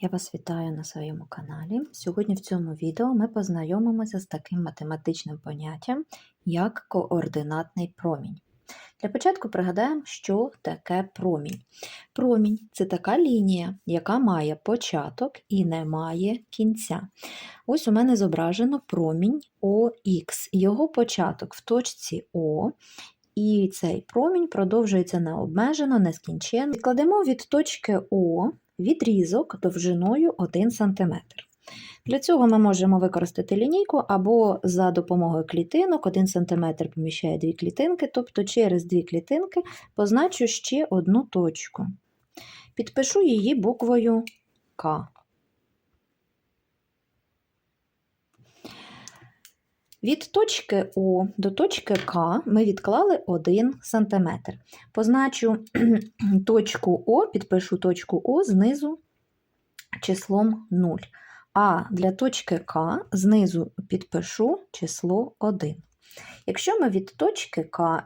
Я вас вітаю на своєму каналі. Сьогодні в цьому відео ми познайомимося з таким математичним поняттям, як координатний промінь. Для початку пригадаємо, що таке промінь. Промінь це така лінія, яка має початок і не має кінця. Ось у мене зображено промінь ОХ. Його початок в точці О, і цей промінь продовжується необмежено, нескінченно. Відкладемо від точки О відрізок довжиною 1 см. Для цього ми можемо використати лінійку або за допомогою клітинок 1 см поміщає дві клітинки, тобто через дві клітинки позначу ще одну точку. Підпишу її буквою К. Від точки О до точки К ми відклали 1 см. Позначу точку О, підпишу точку О знизу числом 0. А для точки К знизу підпишу число 1. Якщо ми від точки К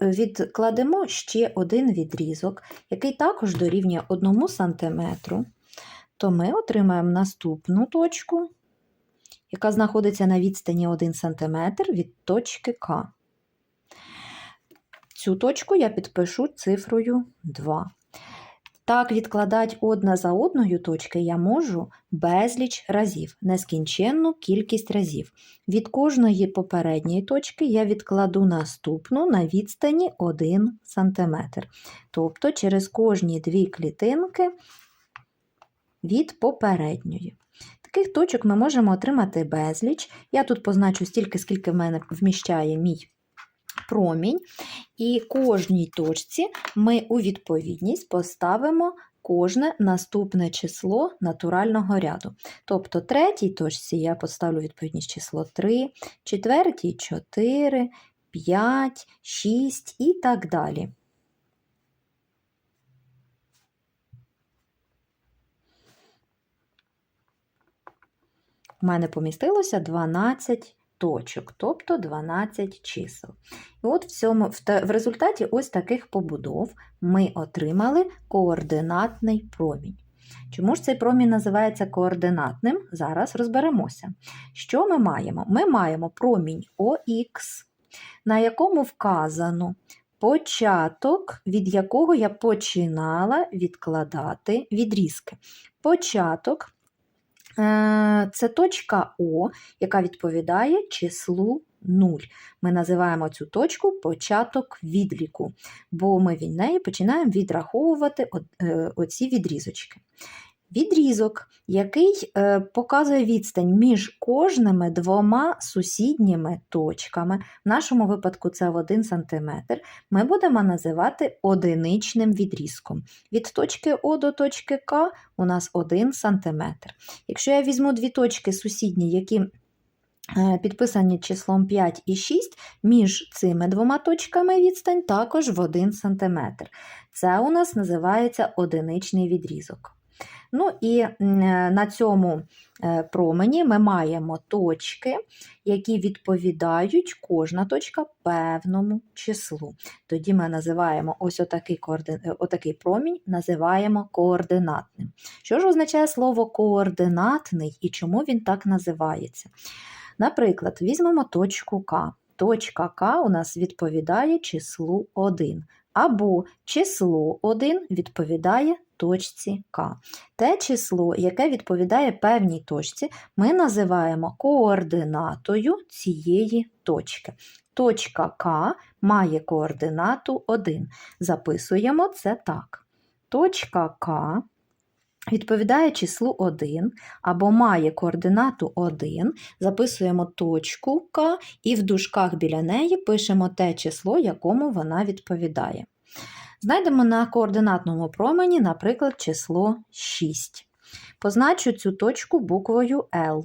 відкладемо ще один відрізок, який також дорівнює 1 см, то ми отримаємо наступну точку, яка знаходиться на відстані 1 см від точки К. Цю точку я підпишу цифрою 2. Так, відкладати одна за одною точки я можу безліч разів, нескінченну кількість разів. Від кожної попередньої точки я відкладу наступну на відстані 1 см. Тобто через кожні дві клітинки від попередньої. Таких точок ми можемо отримати безліч. Я тут позначу стільки, скільки в мене вміщає мій промінь. І кожній точці ми у відповідність поставимо кожне наступне число натурального ряду. Тобто третій точці я поставлю відповідність число 3, четвертій 4, 5, 6 і так далі. У мене помістилося 12 точок, тобто 12 чисел. І от в, цьому, в, в результаті ось таких побудов ми отримали координатний промінь. Чому ж цей промінь називається координатним? Зараз розберемося. Що ми маємо? Ми маємо промінь ОХ, на якому вказано початок, від якого я починала відкладати відрізки. Початок це точка О, яка відповідає числу 0. Ми називаємо цю точку початок відліку, бо ми від неї починаємо відраховувати е, оці відрізочки. Відрізок, який е, показує відстань між кожними двома сусідніми точками, в нашому випадку це в 1 см, ми будемо називати одиничним відрізком. Від точки О до точки К у нас 1 см. Якщо я візьму дві точки сусідні, які е, Підписані числом 5 і 6, між цими двома точками відстань також в 1 см. Це у нас називається одиничний відрізок. Ну і е, на цьому е, промені ми маємо точки, які відповідають кожна точка певному числу. Тоді ми називаємо ось отакий, координ... Е, отакий промінь називаємо координатним. Що ж означає слово координатний і чому він так називається? Наприклад, візьмемо точку К. Точка К у нас відповідає числу 1. Або число 1 відповідає точці К. Те число, яке відповідає певній точці, ми називаємо координатою цієї точки. Точка К має координату 1. Записуємо це так. Точка К відповідає числу 1 або має координату 1, записуємо точку К і в дужках біля неї пишемо те число, якому вона відповідає. Знайдемо на координатному промені, наприклад, число 6. Позначу цю точку буквою L.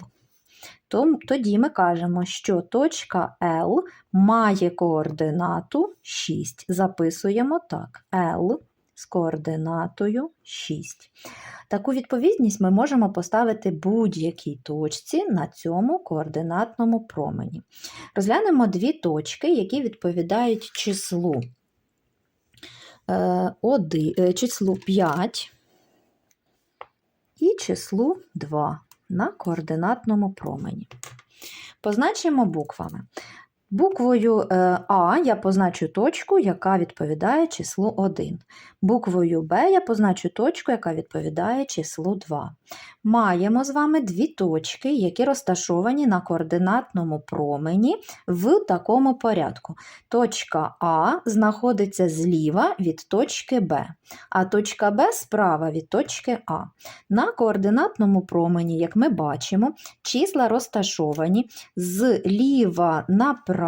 Тоді ми кажемо, що точка L має координату 6. Записуємо так: L з координатою 6. Таку відповідність ми можемо поставити будь-якій точці на цьому координатному промені. Розглянемо дві точки, які відповідають числу Е, числу 5 і числу 2 на координатному промені. Позначимо буквами. Буквою е, А я позначу точку, яка відповідає числу 1. Буквою Б я позначу точку, яка відповідає числу 2. Маємо з вами дві точки, які розташовані на координатному промені в такому порядку. Точка А знаходиться зліва від точки Б, а точка Б справа від точки А. На координатному промені, як ми бачимо, числа розташовані зліва направо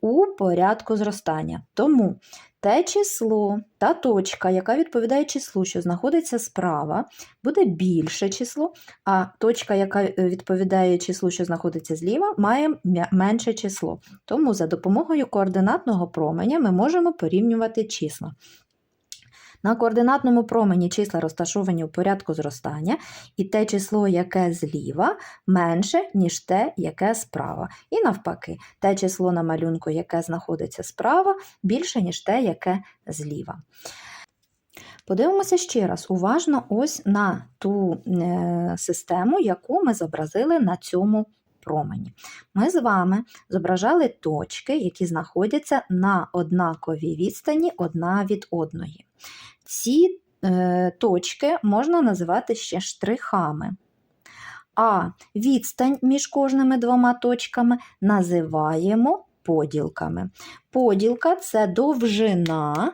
у порядку зростання. Тому те число, та точка, яка відповідає числу, що знаходиться справа, буде більше число, а точка, яка е, відповідає числу, що знаходиться зліва, має менше число. Тому за допомогою координатного променя ми можемо порівнювати числа. На координатному промені числа розташовані у порядку зростання, і те число, яке зліва, менше, ніж те, яке справа. І навпаки, те число на малюнку, яке знаходиться справа, більше, ніж те, яке зліва. Подивимося ще раз уважно ось на ту е, систему, яку ми зобразили на цьому промені. Ми з вами зображали точки, які знаходяться на однаковій відстані одна від одної. Ці е, точки можна називати ще штрихами. А відстань між кожними двома точками називаємо поділками. Поділка це довжина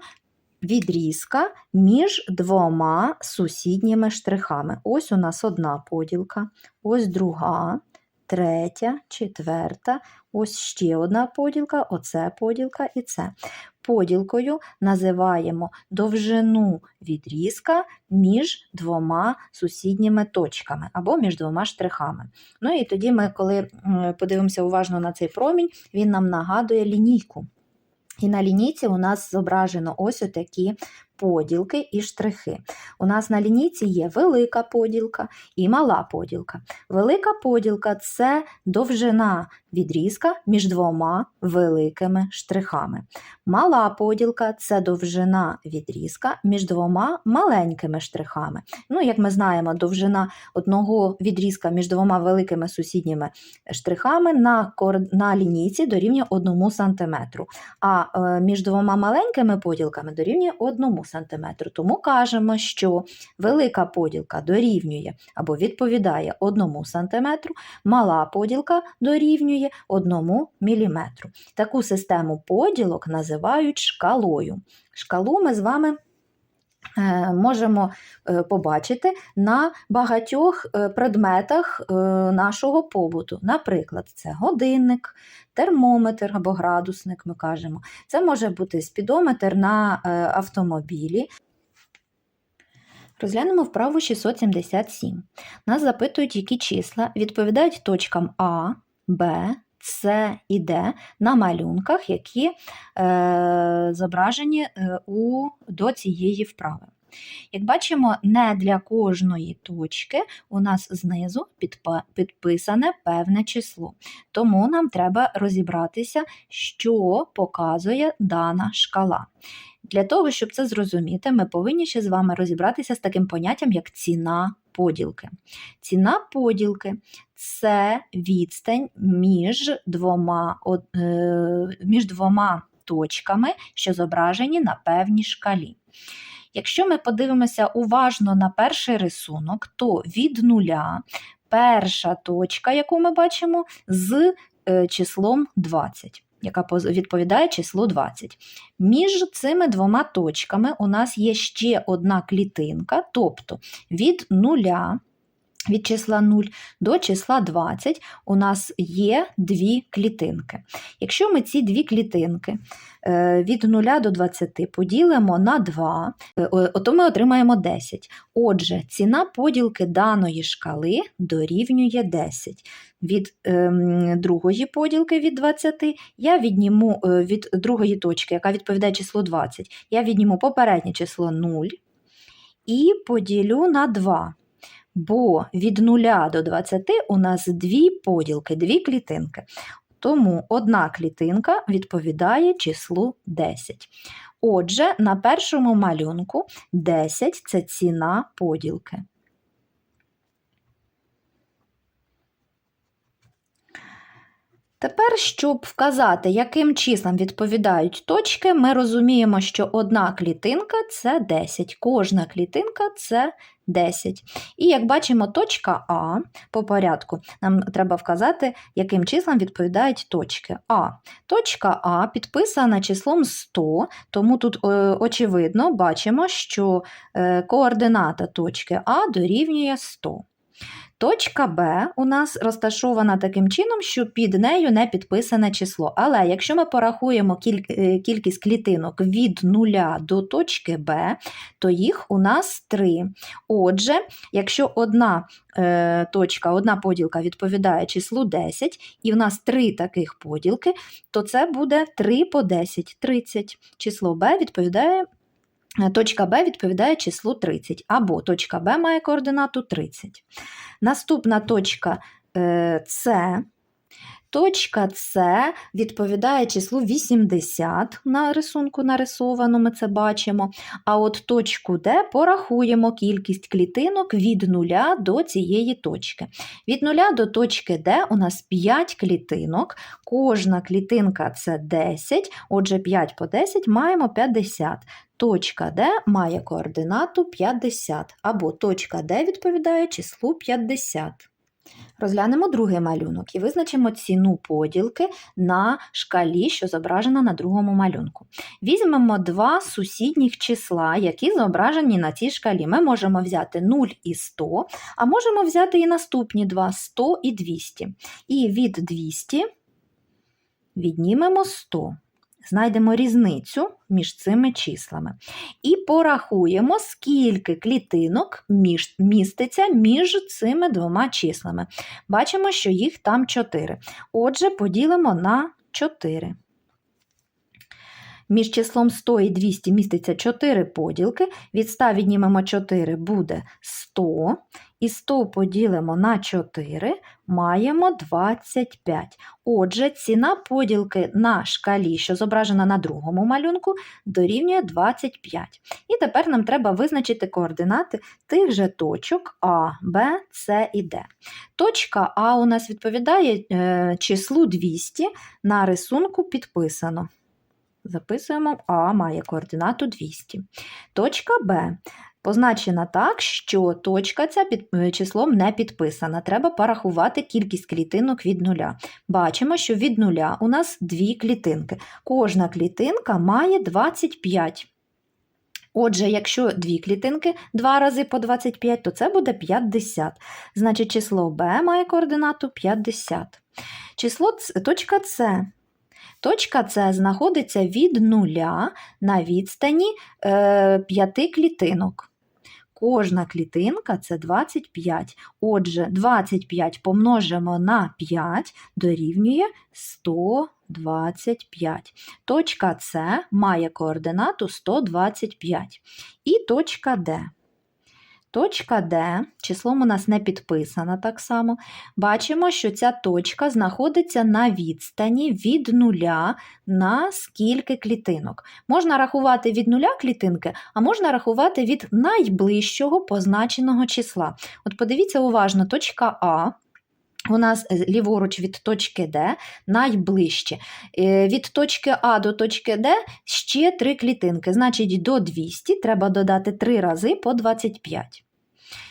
відрізка між двома сусідніми штрихами. Ось у нас одна поділка, ось друга, третя, четверта, ось ще одна поділка, оце поділка і це. Поділкою називаємо довжину відрізка між двома сусідніми точками або між двома штрихами. Ну і тоді ми, коли подивимося уважно на цей промінь, він нам нагадує лінійку. І на лінійці у нас зображено ось отакі поділки і штрихи. У нас на лінійці є велика поділка і мала поділка. Велика поділка це довжина відрізка між двома великими штрихами. Мала поділка це довжина відрізка між двома маленькими штрихами. Ну, як ми знаємо, довжина одного відрізка між двома великими сусідніми штрихами на, на лінійці дорівнює 1 см, а е, між двома маленькими поділками дорівнює 1 см. Тому кажемо, що велика поділка дорівнює або відповідає 1 см, мала поділка дорівнює 1 мм. Таку систему поділок називають шкалою. Шкалу ми з вами можемо е, побачити на багатьох е, предметах е, нашого побуту. Наприклад, це годинник, термометр або градусник, ми кажемо. Це може бути спідометр на е, автомобілі. Розглянемо вправу 677. Нас запитують, які числа відповідають точкам А, Б, С і Д на малюнках, які е, зображені е, у, до цієї вправи. Як бачимо, не для кожної точки у нас знизу підписане певне число. Тому нам треба розібратися, що показує дана шкала. Для того, щоб це зрозуміти, ми повинні ще з вами розібратися з таким поняттям, як ціна поділки. Ціна поділки це відстань між двома, е, між двома точками, що зображені на певній шкалі. Якщо ми подивимося уважно на перший рисунок, то від нуля перша точка, яку ми бачимо, з е, числом 20, яка відповідає числу 20. Між цими двома точками у нас є ще одна клітинка, тобто від нуля. Від числа 0 до числа 20 у нас є дві клітинки. Якщо ми ці дві клітинки е, від 0 до 20 поділимо на 2, е, то ми отримаємо 10. Отже, ціна поділки даної шкали дорівнює 10. Від ем, другої поділки від 20 я відніму е, від другої точки, яка відповідає числу 20, я відніму попереднє число 0 і поділю на 2. Бо від 0 до 20 у нас дві поділки, дві клітинки. Тому одна клітинка відповідає числу 10. Отже, на першому малюнку 10 це ціна поділки. Тепер, щоб вказати, яким числам відповідають точки, ми розуміємо, що одна клітинка це 10, кожна клітинка це 10. І як бачимо, точка А по порядку нам треба вказати, яким числам відповідають точки. А. Точка А підписана числом 100, тому тут е, очевидно бачимо, що е, координата точки А дорівнює 100. Точка Б у нас розташована таким чином, що під нею не підписане число. Але якщо ми порахуємо е, кількість клітинок від 0 до точки Б, то їх у нас 3. Отже, якщо одна е, точка, одна поділка відповідає числу 10, і в нас 3 таких поділки, то це буде 3 по 10 30. Число Б відповідає. Точка Б відповідає числу 30, або точка Б має координату 30. Наступна точка е, С. Точка С відповідає числу 80 на рисунку нарисовано, ми це бачимо. А от точку Д порахуємо кількість клітинок від 0 до цієї точки. Від 0 до точки Д у нас 5 клітинок, кожна клітинка це 10, отже 5 по 10 маємо 50. Точка Д має координату 50, або точка Д відповідає числу 50. Розглянемо другий малюнок і визначимо ціну поділки на шкалі, що зображена на другому малюнку. Візьмемо два сусідніх числа, які зображені на цій шкалі. Ми можемо взяти 0 і 100, а можемо взяти і наступні два 100 і 200. І від 200 віднімемо 100. Знайдемо різницю між цими числами. І порахуємо, скільки клітинок між, міститься між цими двома числами. Бачимо, що їх там 4. Отже, поділимо на 4. Між числом 100 і 200 міститься 4 поділки. Від 100 віднімемо 4 буде 100. І 100 поділимо на 4, маємо 25. Отже, ціна поділки на шкалі, що зображена на другому малюнку, дорівнює 25. І тепер нам треба визначити координати тих же точок А, Б, С і Д. Точка А у нас відповідає е, числу 200, на рисунку підписано. Записуємо А має координату 200. Точка Б позначена так, що точка ця під е, числом не підписана. Треба порахувати кількість клітинок від нуля. Бачимо, що від нуля у нас дві клітинки. Кожна клітинка має 25. Отже, якщо дві клітинки 2 рази по 25, то це буде 50. Значить, число b має координату 50. Число точка С. Точка С знаходиться від нуля на відстані е, 5 клітинок. Кожна клітинка це 25. Отже, 25 помножимо на 5 дорівнює 125. Точка С має координату 125. І точка Д. Точка Д, числом у нас не підписана так само. Бачимо, що ця точка знаходиться на відстані від нуля на скільки клітинок. Можна рахувати від нуля клітинки, а можна рахувати від найближчого позначеного числа. От подивіться уважно, точка А. У нас е, ліворуч від точки Д найближче. Е, Від точки А до точки Д ще три клітинки. Значить, до 200 треба додати 3 рази по 25.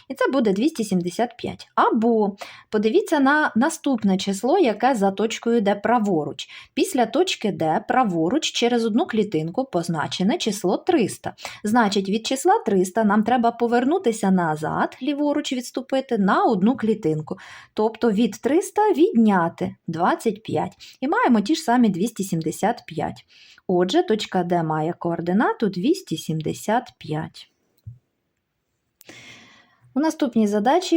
І це буде 275. Або подивіться на наступне число, яке за точкою Д праворуч. Після точки Д праворуч через одну клітинку позначене число 300. Значить, від числа 300 нам треба повернутися назад, ліворуч відступити на одну клітинку. Тобто від 300 відняти 25. І маємо ті ж самі 275. Отже, точка Д має координату 275. У наступній задачі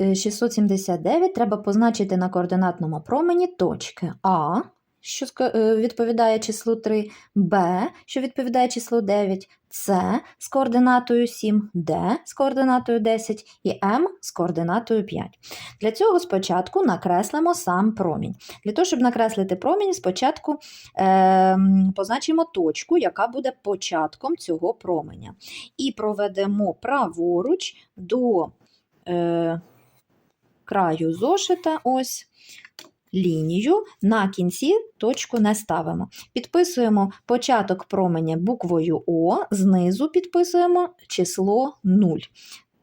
е, 679 треба позначити на координатному промені точки А, що е, відповідає числу 3, Б, що відповідає числу 9, С з координатою 7, Д з координатою 10 і М з координатою 5. Для цього спочатку накреслимо сам промінь. Для того, щоб накреслити промінь, спочатку е, позначимо точку, яка буде початком цього променя. І проведемо праворуч до е, краю зошита, ось лінію, на кінці точку не ставимо. Підписуємо початок променя буквою О, знизу підписуємо число 0.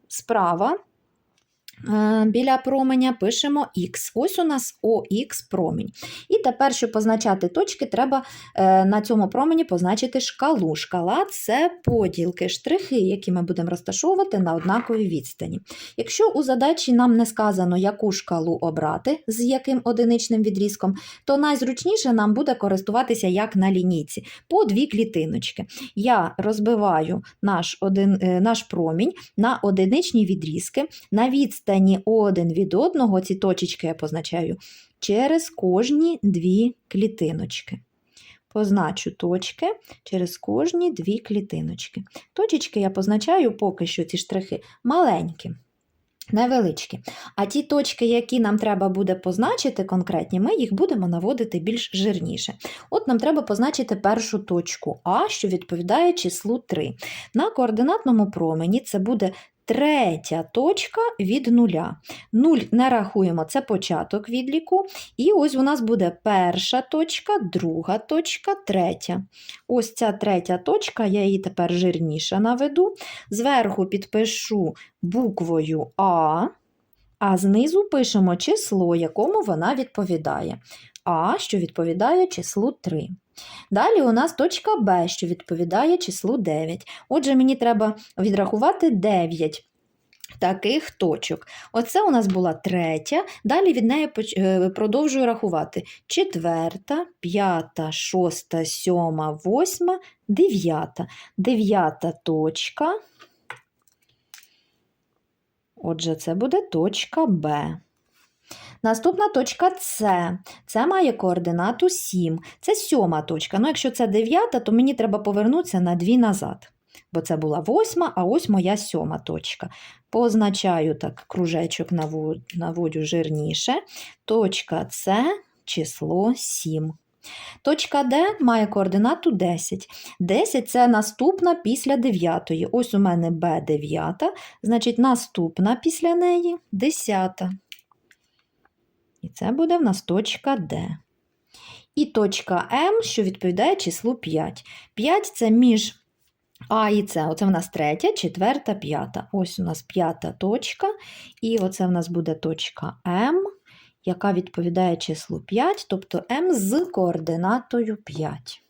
Справа біля променя пишемо Х. Ось у нас ОХ промінь. І тепер, щоб позначати точки, треба е, на цьому промені позначити шкалу. Шкала це поділки, штрихи, які ми будемо розташовувати на однаковій відстані. Якщо у задачі нам не сказано, яку шкалу обрати, з яким одиничним відрізком, то найзручніше нам буде користуватися як на лінійці, по дві клітиночки. Я розбиваю наш, один, е, наш промінь на одиничні відрізки, на відстані один від одного, ці точечки я позначаю, через кожні дві клітиночки. Позначу точки через кожні дві клітиночки. Точечки я позначаю поки що ці штрихи маленькі. Невеличкі. А ті точки, які нам треба буде позначити конкретні, ми їх будемо наводити більш жирніше. От нам треба позначити першу точку А, що відповідає числу 3. На координатному промені це буде третя точка від нуля. Нуль не рахуємо, це початок відліку. І ось у нас буде перша точка, друга точка, третя. Ось ця третя точка, я її тепер жирніше наведу. Зверху підпишу буквою А, а знизу пишемо число, якому вона відповідає. А, що відповідає числу 3. Далі у нас точка Б, що відповідає числу 9. Отже, мені треба відрахувати 9 таких точок. Оце у нас була третя. Далі від неї е, продовжую рахувати. Четверта, п'ята, шоста, сьома, восьма, дев'ята. Дев'ята точка. Отже, це буде точка Б. Наступна точка С. Це має координату 7. Це сьома точка. Ну, якщо це дев'ята, то мені треба повернутися на дві назад. Бо це була восьма, а ось моя сьома точка. Позначаю так кружечок наводю жирніше. Точка С число 7. Точка Д має координату 10. 10 це наступна після 9. Ось у мене Б9, значить наступна після неї 10. І це буде в нас точка Д. І точка М, що відповідає числу 5. 5 це між А і С. Оце в нас третя, четверта, п'ята. Ось у нас п'ята точка. І оце в нас буде точка М, яка відповідає числу 5, тобто М з координатою 5.